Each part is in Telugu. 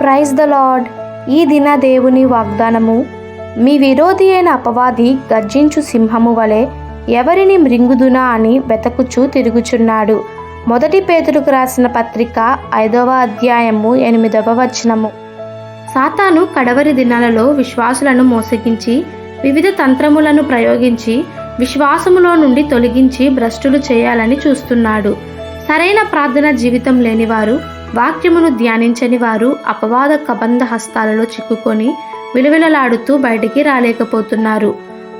Praise the lord. ఈ దిన దేవుని వాగ్దానము మీ విరోధి అయిన అపవాది గర్జించు సింహము వలె ఎవరిని మృంగుదునా అని వెతకుచూ తిరుగుచున్నాడు. మొదటి పేతురుకు రాసిన పత్రిక ఐదవ అధ్యాయము ఎనిమిదవ వచనము. సాతాను కడవరి దినాలలో విశ్వాసులను మోసగించి వివిధ తంత్రములను ప్రయోగించి విశ్వాసములో నుండి తొలగించి భ్రష్టులు చేయాలని చూస్తున్నాడు. సరైన ప్రార్థన జీవితం లేనివారు వాక్యమును ధ్యానించని వారు అపవాద కబంధ హస్తాలలో చిక్కుకొని విలువిలలాడుతూ బయటికి రాలేకపోతున్నారు.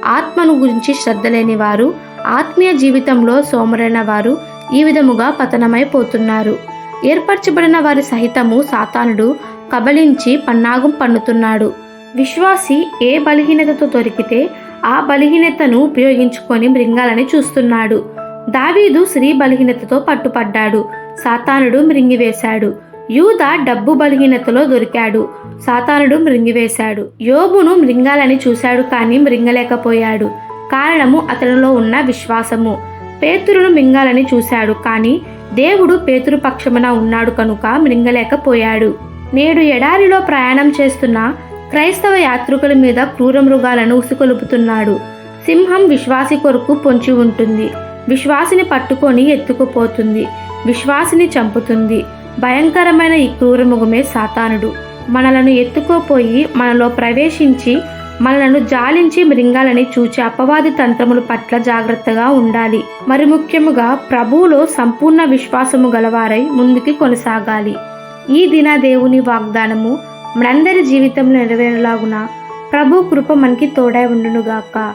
ఆత్మను గురించి శ్రద్ధ లేని వారు ఆత్మీయ జీవితంలో సోమరైన వారు ఈ విధముగా పతనమైపోతున్నారు ఏర్పరచబడిన వారి సహితము సాతానుడు కబలించి పన్నాగం పన్నుతున్నాడు. విశ్వాసి ఏ బలహీనతతో దొరికితే ఆ బలహీనతను ఉపయోగించుకొని మృంగాలని చూస్తున్నాడు. దావీదు స్త్రీ బలహీనతతో పట్టుపడ్డాడు. సాతానుడు మృంగివేశాడు. యూద డబ్బు బలహీనతలో దొరికాడు. సాతానుడు మృంగివేశాడు. యోబును మృంగాలని చూశాడు కానీ మృంగలేకపోయాడు. కారణము అతనిలో ఉన్న విశ్వాసము. పేతురును మింగాలని చూశాడు కానీ దేవుడు పేతురు పక్షమున ఉన్నాడు కనుక మృంగలేకపోయాడు. నేడు ఎడారిలో ప్రయాణం చేస్తున్న క్రైస్తవ యాత్రికుల మీద క్రూర మృగాలను ఉసుకొలుపుతున్నాడు. సింహం విశ్వాసి కొరకు పొంచి ఉంటుంది. విశ్వాసిని పట్టుకొని ఎత్తుకుపోతుంది. విశ్వాసిని చంపుతుంది. భయంకరమైన ఈ క్రూరముఖమే సాతానుడు. మనలను ఎత్తుకోపోయి మనలో ప్రవేశించి మనలను జాలించి మృంగాలని చూచే అపవాది తంత్రముల పట్ల జాగ్రత్తగా ఉండాలి. మరి ముఖ్యముగా ప్రభువులో సంపూర్ణ విశ్వాసము గలవారై ముందుకి కొనసాగాలి. ఈ దిన దేవుని వాగ్దానము మనందరి జీవితంలో నెరవేరలాగున ప్రభు కృప మనకి తోడై ఉండునుగాక.